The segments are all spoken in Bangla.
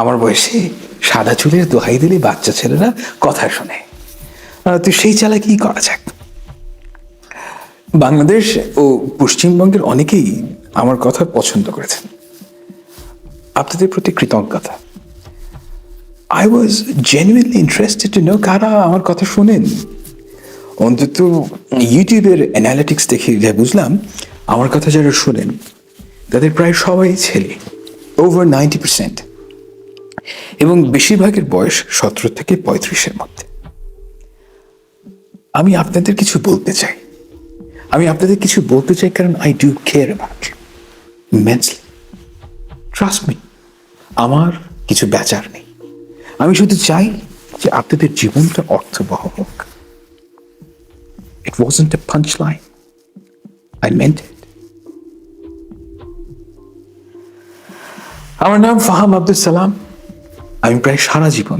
আমার বয়সে সাদা চুলের দোহাই দিলে বাচ্চা ছেলেরা কথা শোনে। তো সেই চালাকি করা যাক? বাংলাদেশ ও পশ্চিমবঙ্গের অনেকেই আমার কথা পছন্দ করেছেন। আপনাদের প্রতি কৃতজ্ঞতা। I was genuinely interested to know কারা আমার কথা শোনেন। অন্তত ইউটিউবের অ্যানালিটিক্স দেখে যা বুঝলাম, আমার কথা যারা শোনেন, তাদের প্রায় সবাই ছেলে ওভার নাইনটি পার্সেন্ট এবং বেশিরভাগের বয়স সতেরো থেকে পঁয়ত্রিশের মধ্যে। আমি আপনাদের কিছু বলতে চাই। আমি আপনাদের কিছু বলতে চাই কারণ I do care about immensely trust me আমার কিছু বেচার নেই। আমি শুধু চাই যে আপনাদের জীবনটা অর্থবহ হোক। It wasn't a punch line I meant আমার নাম ফাহাম আব্দুল সালাম। আমি প্রায় সারা জীবন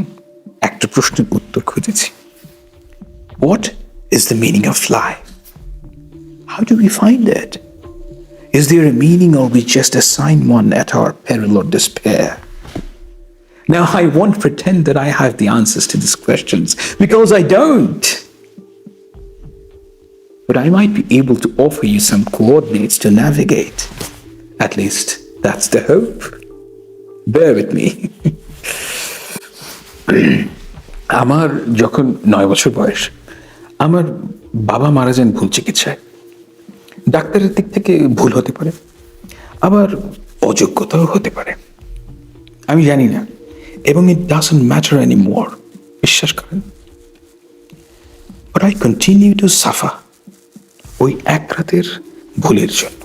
একটা প্রশ্নের উত্তর খুঁজেছি what is the meaning of life how do we find it Is there a meaning or we just assign one at our peril or despair? Now, I won't pretend that I have the answers to these questions because I don't. But I might be able to offer you some coordinates to navigate. At least that's the hope. Bear with me. আমার যখন নয় বছর বয়স, আমার বাবা মারা যান ভুল চিকিৎসায়। ডাক্তারের দিক থেকে ভুল হতে পারে, আবার অযোগ্যতাও হতে পারে। আমি জানি না, এবং it doesn't matter any more বিশ্বাস করেন। আই কন্টিনিউ টু সাফা ওই এক রাতের ভুলের জন্য।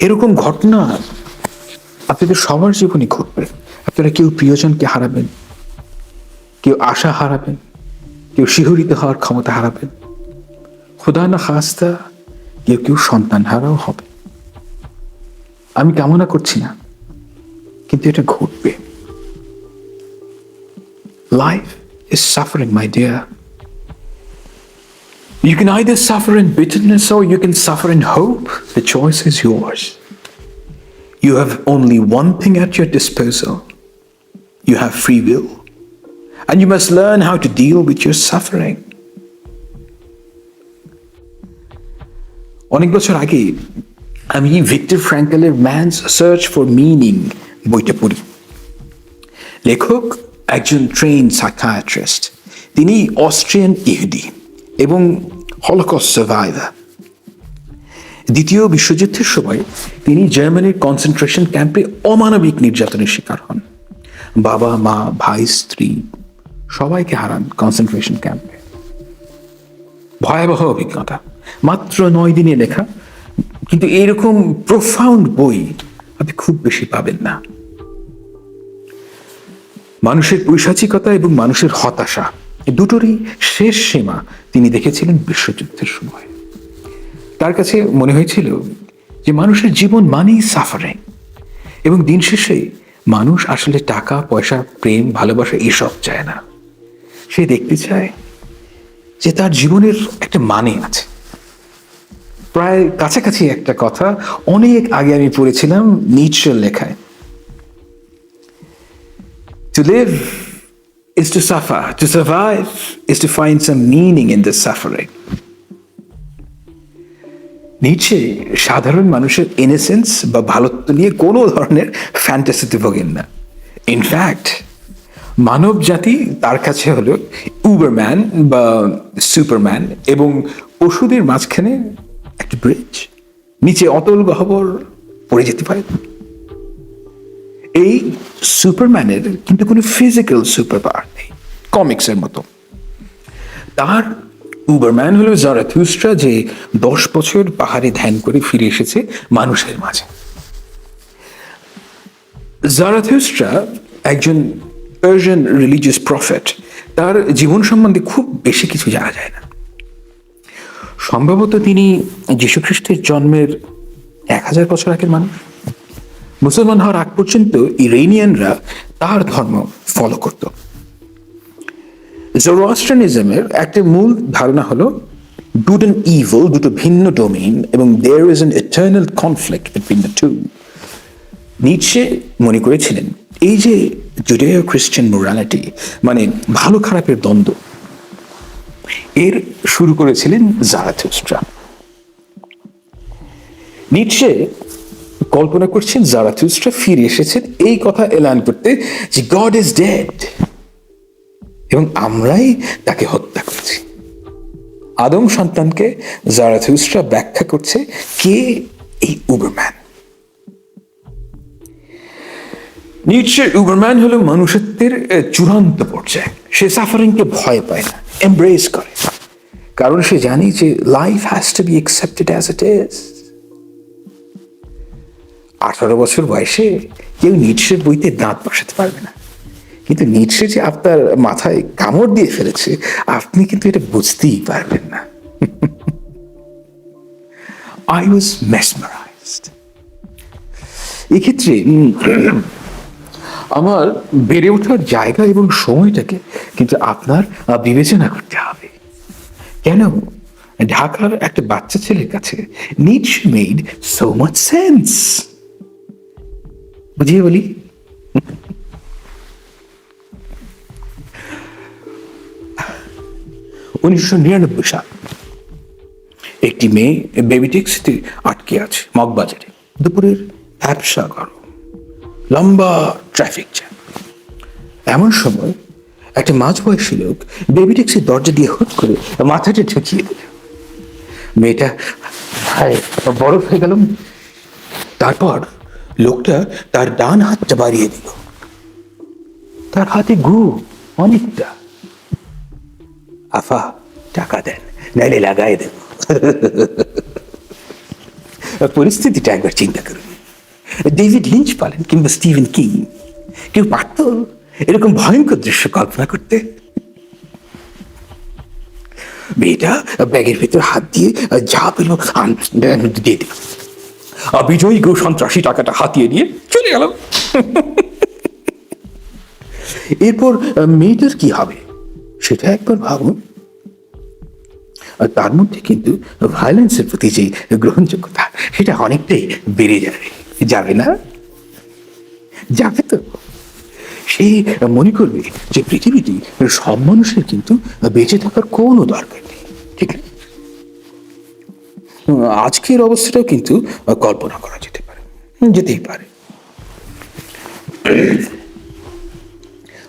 এরকম ঘটনা আপনাদের সবার জীবনে ঘটবে। আপনারা কেউ প্রিয়জনকে হারাবেন, কেউ আশা হারাবেন, কেউ শিহরিত হওয়ার ক্ষমতা হারাবেন। খোদা না খাস্তা, কেউ কেউ সন্তান হারাও হবে। আমি কামনা করছি না, কিন্তু এটা ঘটবে। Life is suffering my dear You can either suffer in bitterness or you can suffer in hope. The choice is yours. You have only one thing at your disposal you have free will. And you must learn how to deal with your suffering. অনেক বছর আগে আমি ভিক্টর ফ্র্যাঙ্কেলের ম্যানস সার্চ ফর মিনিং বইটা পড়ি লেখক একজন ট্রেন সাইকায়াট্রিস্ট তিনি অস্ট্রিয়ান ইহুদি এবং হলকস্ট সার্ভাইভার দ্বিতীয় বিশ্বযুদ্ধের সময় তিনি জার্মানির কনসেন্ট্রেশন ক্যাম্পে অমানবিক নির্যাতনের শিকার হন। বাবা, মা, ভাই, স্ত্রী সবাইকে হারান কনসেন্ট্রেশন ক্যাম্পে ভয়াবহ অভিজ্ঞতা। মাত্র নয় দিনে লেখা, কিন্তু এইরকম প্রোফাউন্ড বই আপনি খুব বেশি পাবেন না। মানুষের পৈশাচিকতা এবং মানুষের হতাশা দুটোরই শেষ সীমা তিনি দেখেছিলেন বিশ্বযুদ্ধের সময়। তার কাছে মনে হয়েছিল যে মানুষের জীবন মানেই সাফারিং এবং দিন শেষে মানুষ আসলে টাকা, পয়সা, প্রেম, ভালোবাসা এসব চায় না সে দেখতে চায় যে তার জীবনের একটা মানে আছে প্রায় কাছাকাছি একটা কথা অনেক আগে আমি পড়েছিলাম নিচের লেখায় To live is to suffer. To survive is to find some meaning in the suffering. নিচে সাধারণ মানুষের ইনোসেন্স বা ভালোত্ব নিয়ে কোনো ধরনের ফ্যান্টাসিতে ভোগেন না। ইনফ্যাক্ট মানব জাতি তার কাছে হলো উবারম্যান বা সুপারম্যান এবং পশুদের মাঝখানে একটা ব্রিজ নিচে অতল গহবর পড়ে যেতে পারে। এই সুপারম্যানের কিন্তু কোনো ফিজিক্যাল সুপার পাওয়ার নেই। কমিক্সের মতো। তার উবারম্যান হলো জারাথুস্ট্রা যে দশ বছর পাহাড়ে ধ্যান করে ফিরে এসেছে মানুষের মাঝে। জারাথুস্ট্রা একজন পার্সিয়ান রিলিজিয়াস প্রফেট তার জীবন সম্বন্ধে খুব বেশি কিছু জানা যায় না। সম্ভবত তিনি যীশুখ্রিস্টের জন্মের এক হাজার বছর আগের মানুষ। মুসলমান হওয়ার আগ পর্যন্ত ইরেনিয়ানরা তার ধর্ম ফলো করত। জোরোয়াস্ট্রানিজমের একটি মূল ধারণা হলো গুড অ্যান্ড ইভল দুটো ভিন্ন ডোমেইন এবং there is an eternal conflict between the two Nietzsche মনে করেছিলেন, এই যে জুডেয় খ্রিস্টান মোরালিটি মানে ভালো খারাপের দ্বন্দ্ব, এর শুরু করেছিলেন জারাথুস্ট্রা নিচে কল্পনা করছেন জারাথুস্ট্রা ফিরে এসেছেন, এই কথা এলান করতে যে গড ইজ ডেড এবং আমরাই তাকে হত্যা করছি। আদম সন্তানকে জারাথুস্ট্রা ব্যাখ্যা করছে কে এই উবারম্যান? নিশ্চয় উবারম্যান হলো মনুষ্যত্বের আহ, চূড়ান্ত পর্যায়ে। সে সাফারিংকে ভয় পায় না এমব্রেস করে। কারণ সে জানে যে life has to be accepted as it is আঠারো বছর বয়সে কেউ নিটসের বইতে দাঁত বসাতে পারবে না। কিন্তু নিটসে যে আপনার মাথায় কামড় দিয়ে ফেলেছে, আপনি কিন্তু এটা বুঝতেই পারবেন না। আই ওয়াজ মেসমারাইজড এক্ষেত্রে আমার বেড়ে ওঠার জায়গা এবং সময়টাকে কিন্তু আপনার বিবেচনা করতে হবে। কেন? ঢাকার একটা বাচ্চা ছেলের কাছে নিচ মেড সো মাচ সেন্স বুঝিয়ে বলি। উনিশশো নিরানব্বই সাল। একটি মেয়ে বেবি ট্যাক্সিতে আটকে আছে মগবাজারে। দুপুরের ব্যবসা গরম, লম্বা ট্রাফিক জ্যাম। এমন সময় একটা মাঝবয়সী লোক বেবি ট্যাক্সির দরজা দিয়ে হুট করে মাথাটা ঠেকিয়ে দিল। মেয়েটা বরফ হয়ে গেল? তারপর লোকটা তার ডান হাতটা বাড়িয়ে দিল। তার হাতে গু অনেকটা আফা, টাকা দেন, নাইলে লাগাই দেব পরিস্থিতিটা একবার চিন্তা করুন। ডেভিড লিঞ্চ পালেন কিংবা স্টিভেন কিং, কেউ পারত এরকম ভয়ঙ্কর দৃশ্য কল্পনা করতে? মেয়েটা ব্যাগের ভেতর হাত দিয়ে যা পেল দিয়ে দিল। বিজয়ী গো সন্ত্রাসী টাকাটা হাতিয়ে নিয়ে চলে গেল। এরপর মেয়েটার কি হবে? সেটা একবার ভাবুন। আর তার মধ্যে কিন্তু ভায়োলেন্সের প্রতি যে গ্রহণযোগ্যতা, সেটা অনেকটাই বেড়ে যাবে। যাবে না? যাবে তো। সে মনে করবে যে পৃথিবীতে সব মানুষের কিন্তু বেঁচে থাকার কোনো দরকার নেই। ঠিক আছে? আজকের অবস্থাটাও কিন্তু কল্পনা করা যেতে পারে। যেতেই পারে।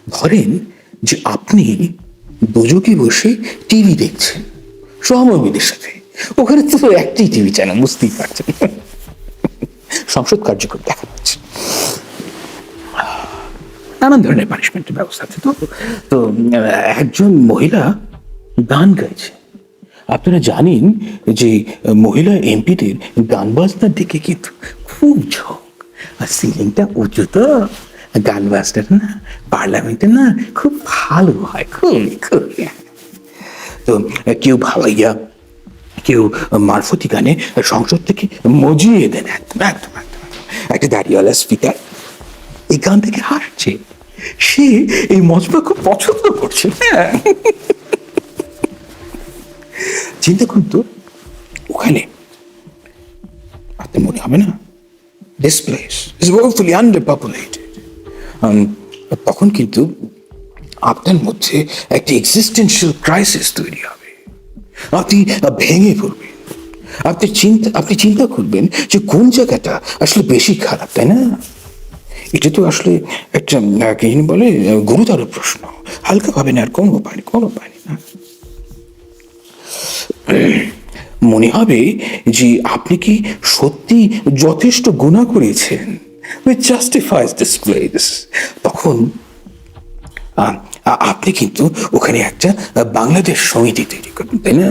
ধরেন যে আপনি দুজকে বসে টিভি দেখছেন সহমর্মীদের সাথে। ওখানে তো একটাই টিভি চ্যানেল, বুঝতেই পারছেন। সংসদ কার্যক্রম দেখা যাচ্ছে। নানান ধরনের পানিশমেন্টের ব্যবস্থা আছে। তো তো, একজন মহিলা গান গাইছে। আপনারা জানেন যে মহিলা এমপিদের গান বাজনার দিকে কিন্তু খুব ঝোঁক। আর সিলিংটা উঁচু তো গান বাজনাটা না পার্লামেন্টে না খুব ভালো হয়, খুবই খুবই। তো কেউ ভালাইয়া কেউ মারফতি গানে সংসদ থেকে মজিয়ে দেন, একদম একদম একদম। একটা দাড়িওয়ালা স্পিকার এই গান থেকে হাসছে। সে এই মজবা খুব পছন্দ করছে হ্যাঁ। চিন্তা করুন তো, ওখানে আপনার মনে হবে না? This place is woefully under populated তখন কিন্তু আপনার মধ্যে একটা এক্সিস্টেন্সিয়াল ক্রাইসিস তৈরি হবে। আপনি ভেঙে পড়বেন। আপনি চিন্তা আপনি চিন্তা করবেন যে কোন জায়গাটা আসলে বেশি খারাপ, তাই না? এটা তো আসলে একটা, কি বলে, গুরুতর প্রশ্ন। হালকা ভাবেন আর কোনো উপায় কোনো উপায় না। মনে হবে যে আপনি কি সত্যি যথেষ্ট গুণা করেছেন? উইথ জাস্টিফাইজ দিস প্লেস তখন আপনি কিন্তু ওখানে একটা বাংলাদেশ সমিতি তৈরি করবেন, তাই না?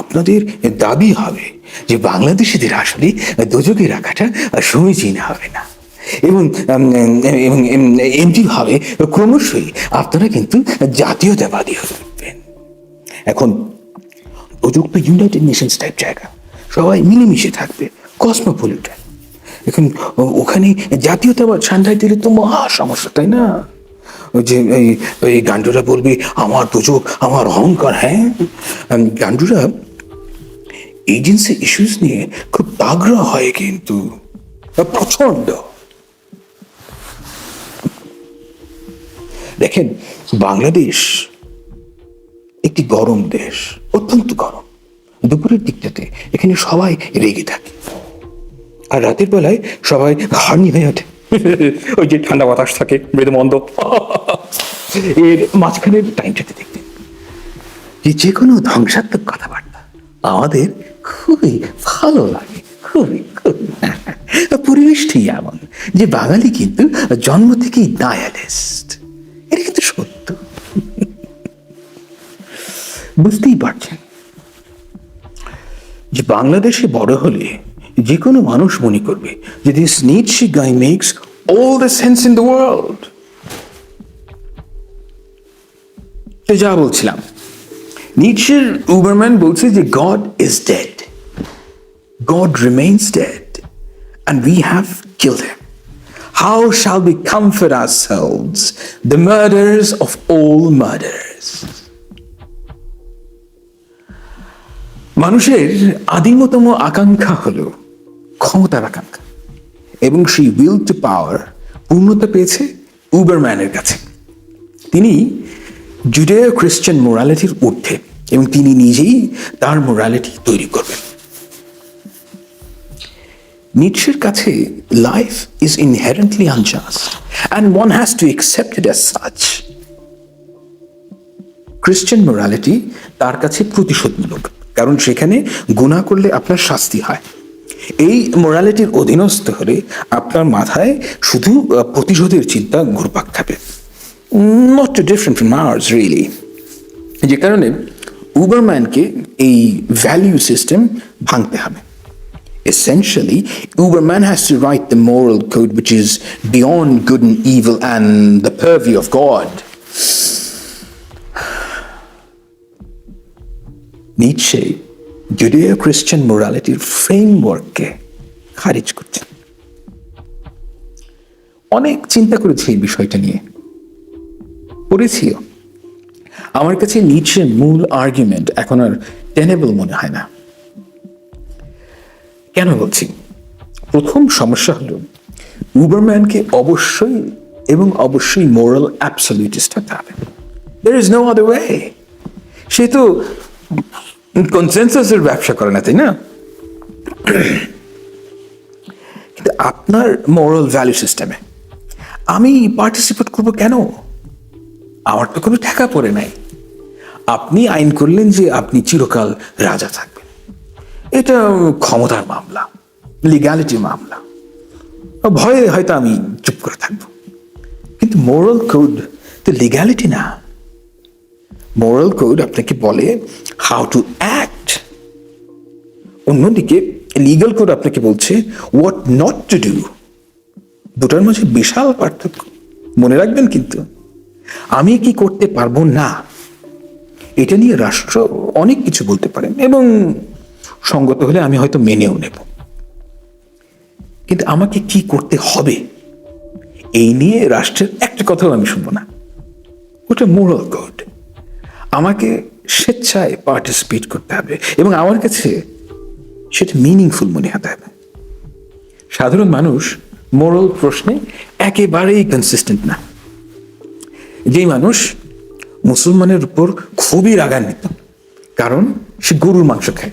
আপনাদের দাবি হবে যে বাংলাদেশিদের আসলে দুযোগে রাখাটা সমীচীন হবে না। এবং এবং এমনি ভাবে ক্রমশই আপনারা কিন্তু জাতীয়তাবাদী হয়ে উঠবেন। এখন উপযুক্ত ইউনাইটেড নেশনস টাইপ জায়গা, সবাই মিলেমিশে থাকবে, কসমোপলিটন। এখন ওখানে জাতীয়তাবাদ সান্ধ্যায় দিলে তো মহা সমস্যা, তাই না? যে এই গান্ডুরা বলবি, আমার দুচোখ আমার অহংকার হ্যাঁ? গান্ডুরা এজেন্সি ইস্যুস নিয়ে খুব আগ্রহ হয় কিন্তু প্রচণ্ড দেখেন, বাংলাদেশ একটি গরম দেশ, অত্যন্ত গরম। দুপুরের দিকটাতে এখানে সবাই রেগে থাকে। আর রাতের বেলায় সবাই হার্নি হয়ে ওঠে। ওই যে ঠান্ডা বাতাস থাকে মৃদু মন্দ এর মাঝখানের টাইমটাতে দেখতে। যে যে কোনো ধ্বংসাত্মক কথাবার্তা আমাদের খুবই ভালো লাগে খুবই খুবই। পরিবেশটি এমন যে বাঙালি কিন্তু জন্ম থেকেই ডায়ালিস্ট। এটা কিন্তু সত্য। বুঝতেই পারছেন যে বাংলাদেশে বড় হলে যে কোনো মানুষ মনে করবে যে this Nietzsche guy makes all the sense in the world তো যা বলছিলাম নিটসের উবারম্যান বলছে যে God is dead God remains dead and and we have killed him. How shall we comfort ourselves, the murderers of all murderers? মানুষের আদিমতম আকাঙ্ক্ষা হল ক্ষমতার আকাঙ্ক্ষা এবং সেই উইল টু পাওয়ার পূর্ণতা পেয়েছে উবারম্যানের কাছে। তিনি জুডেয় খ্রিস্টান মোরালিটির ঊর্ধ্বে এবং তিনি নিজেই তার মোরালিটি তৈরি করবেন। নিটসের কাছে life is inherently unjust and one has to accept it as such Christian morality তার কাছে প্রতিশোধমূলক, কারণ সেখানে গুণা করলে আপনার শাস্তি হয়। এই মোরালিটির অধীনস্থ হলে আপনার মাথায় শুধু প্রতিশোধের চিন্তা ঘুরপাক খাবে। Not too different from ours really যে কারণে উবারম্যানকে এই ভ্যালিউ সিস্টেম ভাঙতে হবে। Essentially, Uberman has to write the moral code which is beyond good and evil and the purview of God. নিচ্ছে জুডিও খ্রিস্টান মোরালিটির ফ্রেমওয়ার্ককে খারিজ করছেন। অনেক চিন্তা করেছি এই বিষয়টা নিয়ে। পড়েছিও। আমার কাছে নিচের মূল আর্গুমেন্ট এখন আর টেনেবল মনে হয় না। কেন বলছি? প্রথম সমস্যা হলো উবারম্যানকে অবশ্যই এবং অবশ্যই মোরাল অ্যাবসলিউটিস্ট হতে হবে there is no other way সে তো কনসেন্সাসের ব্যবসা করে না, তাই না? কিন্তু আপনার মোরাল ভ্যালু সিস্টেমে আমি পার্টিসিপেট করব কেন? আমার তো কোনো ঠেকা পড়ে নাই। আপনি আইন করলেন যে আপনি চিরকাল রাজা থাকবেন। এটা ক্ষমতার মামলা লিগ্যালিটি মামলা। ভয়ে হয়তো আমি চুপ করে থাকব। কিন্তু মোরাল কোড তো লিগ্যালিটি না। মোরাল কোড আপনাকে বলে হাউ টু অ্যাক্ট অন্যদিকে লিগাল কোড আপনাকে বলছে হোয়াট নট টু ডু দুটার মাঝে বিশাল পার্থক্য। মনে রাখবেন কিন্তু, আমি কি করতে পারব না? এটা নিয়ে রাষ্ট্র অনেক কিছু বলতে পারেন এবং সঙ্গত হলে আমি হয়তো মেনেও নেব। কিন্তু আমাকে কি করতে হবে? এই নিয়ে রাষ্ট্রের একটা কথাও আমি শুনব না। ওটা মোরাল কোড আমাকে স্বেচ্ছায় পার্টিসিপেট করতে হবে এবং আমার কাছে সেটা মিনিংফুল মনে হতে হবে। সাধারণ মানুষ মোরাল প্রশ্নে একেবারেই কনসিস্টেন্ট না। যেই মানুষ মুসলমানের উপর খুবই রাগান্বিত, কারণ সে গরুর মাংস খায়।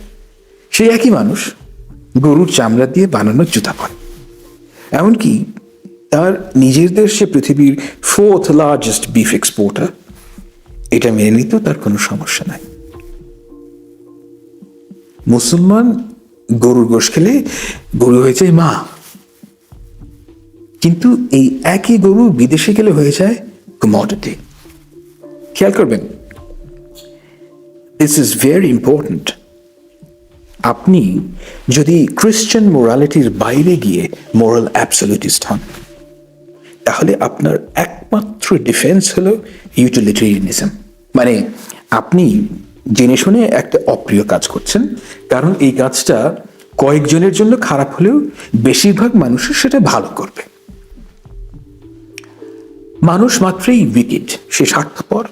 সেই একই মানুষ গরুর চামড়া দিয়ে বানানো জুতা পরে। এমনকি তার নিজের সে পৃথিবীর ফোর্থ লার্জেস্ট বিফ এক্সপোর্টার এটা মেনে নিতেও তার কোনো সমস্যা নাই। মুসলমান গরুর গোশ খেলে গরু হয়ে যায় মা। কিন্তু এই একই গরু বিদেশে গেলে হয়ে যায় কমোডিটি খেয়াল করবেন দিস ইজ ভেরি ইম্পর্ট্যান্ট আপনি যদি খ্রিশ্চান মোরালিটির বাইরে গিয়ে মোরাল অ্যাবসলিউটিস্ট হন তাহলে আপনার একমাত্র ডিফেন্স হলো ইউটিলিটেরিয়ানিজম মানে আপনি জেনে শুনে একটা অপ্রিয় কাজ করছেন, কারণ এই কাজটা কয়েকজনের জন্য খারাপ হলেও বেশিরভাগ মানুষের সেটা ভালো করবে। মানুষ মাত্রই উইকেট সে স্বার্থপর,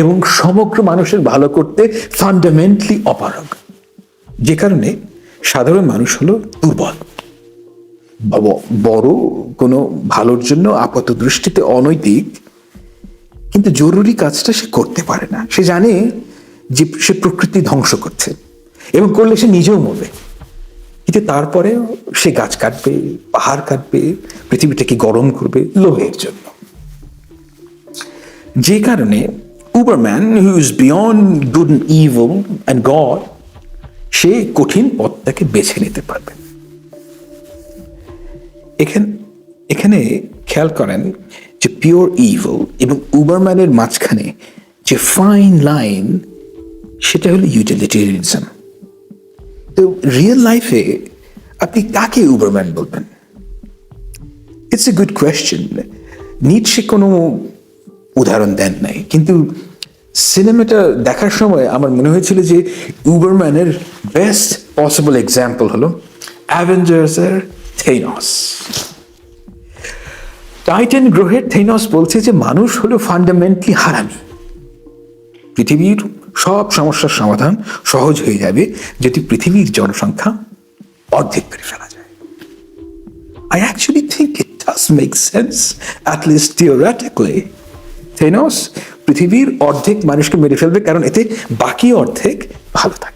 এবং সমগ্র মানুষের ভালো করতে ফান্ডামেন্টালি অপারগ। যে কারণে সাধারণ মানুষ হলো দুর্বল। বড় কোনো ভালোর জন্য আপাত দৃষ্টিতে অনৈতিক, কিন্তু জরুরি কাজটা সে করতে পারে না। সে জানে যে সে প্রকৃতি ধ্বংস করছে এবং করলে সে নিজেও মরবে। কিন্তু তারপরে সে গাছ কাটবে, পাহাড় কাটবে, পৃথিবীটাকে গরম করবে লোভের জন্য। যে কারণে Uberman who is beyond good evil and God সে কঠিন পথটাকে বেছে নিতে পারবে। এখানে এখানে খেয়াল করেন যে পিওর ইভল এবং উবারম্যানের মাঝখানে যে ফাইন লাইন সেটা হলো ইউটিলিটেরিয়ানিজম তো রিয়েল লাইফে আপনি কাকে উবারম্যান বলবেন? ইটস এ গুড কোয়েশ্চেন নিচ্ছে কোনো উদাহরণ দেন নাই। কিন্তু সিনেমাটা দেখার সময় আমার মনে হয়েছিল যে উবারম্যানের বেস্ট পসিবল এক্সাম্পল হলো অ্যাভেঞ্জার্সের থেনস টাইটান গ্রহের থেনস বলছে যে মানুষ হলো ফান্ডামেন্টালি হারামি। পৃথিবীর সব সমস্যার সমাধান সহজ হয়ে যাবে যদি পৃথিবীর জনসংখ্যা অর্ধেক করে ফেলা যায়। Actually think it does make sense, at least theoretically. থেনস পৃথিবীর অর্ধেক মানুষকে মেরে ফেলবে কারণ এতে বাকি অর্ধেক ভালো থাকবে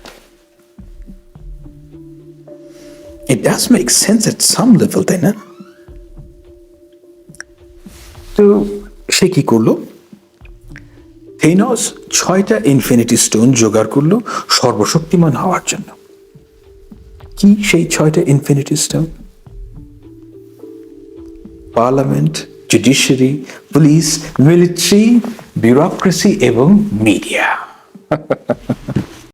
It does make sense at some level, তাই না তো সে কি করল? থেনস ছয়টা ইনফিনিটি স্টোন জোগাড় করল সর্বশক্তিমান হওয়ার জন্য। কি সেই ছয়টা infinity stone parliament judiciary police military bureaucracy এবং মিডিয়া